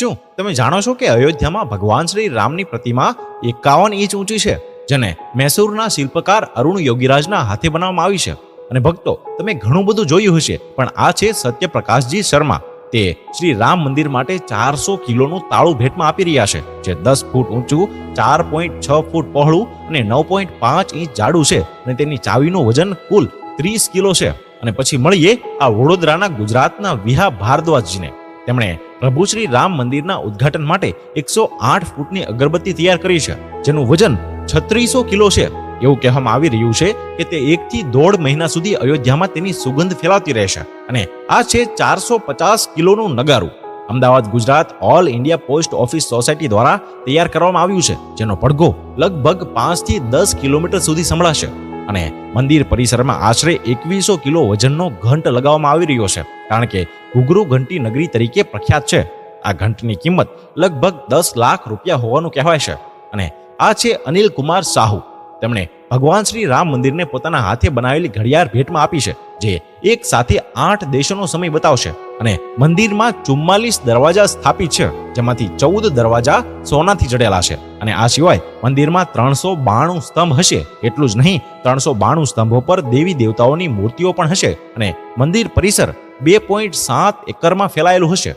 શું? તમે જાણો છો કે અયોધ્યામાં ભગવાન શ્રી રામની પ્રતિમા એકાવન ઇંચ ઊંચી છે, જેને મૈસૂરના શિલ્પકાર અરુણ યોગીરાજના હાથે બનાવવામાં આવી છે. અને ભક્તો, તમે ઘણું બધું જોયું હશે, પણ આ છે સત્યપ્રકાશજી શર્મા. તે શ્રી રામ મંદિર માટે ચારસો કિલોનું તાળું ભેટમાં આપી રહ્યા છે, જે દસ ફૂટ ઊંચું, ચાર પોઈન્ટ છ ફૂટ પહોળું અને નવ પોઈન્ટ પાંચ ઇંચ જાડું છે. અને તેની ચાવીનું વજન કુલ ત્રીસ કિલો છે. અને પછી મળીએ આ વડોદરાના ગુજરાતના વિહા ભારદ્વાજજીને. તેમણે પ્રભુ શ્રી રામ મંદિરના ઉદ્ઘાટન માટે એકસો આઠ ફૂટની અગરબત્તી તૈયાર કરી છે, જેનું વજન છત્રીસો કિલો છે. એવું કહેવામાં આવી રહ્યું છે કે તે એકથી દોઢ મહિના સુધી અયોધ્યામાં તેની સુગંધ ફેલાતી રહેશે અને આ છે ચારસો પચાસ કિલોનું નગારું. Ahmedabad, Gujarat all India post office society દ્વારા તૈયાર કરવામાં આવ્યું છે, જેનો પડઘો લગભગ પાંચથી દસ કિલોમીટર સુધી સંભળાશે. અને મંદિર પરિસરમાં આશરે એકવીસો કિલો વજનનો ઘંટ લગાવવામાં આવી રહ્યો છે. કારણ કે ઘુઘરુ ઘંટી નગરી તરીકે પ્રખ્યાત છે. આ ઘંટની કિંમત લગભગ દસ લાખ રૂપિયા હોવાનું કહેવાય છે અને આ છે અનિલ કુમાર સાહુ. તેમણે ભગવાન શ્રી રામ મંદિરને પોતાના હાથે બનાવેલી ઘડિયાળ ભેટમાં આપી છે, જે એક સાથે આઠ દેશોનો સમય બતાવશે અને મંદિરમાં ચુમ્માલીસ દરવાજા સ્થાપિત છે, જેમાંથી ચૌદ દરવાજા સોનાથી જડેલા છે અને આ સિવાય મંદિરમાં ત્રણસો બાણું સ્તંભ હશે. એટલું જ નહીં, ત્રણસો બાણું સ્તંભો પર દેવી દેવતાઓની મૂર્તિઓ પણ હશે અને મંદિર પરિસર બે પોઈન્ટ સાત એકરમાં ફેલાયેલું હશે.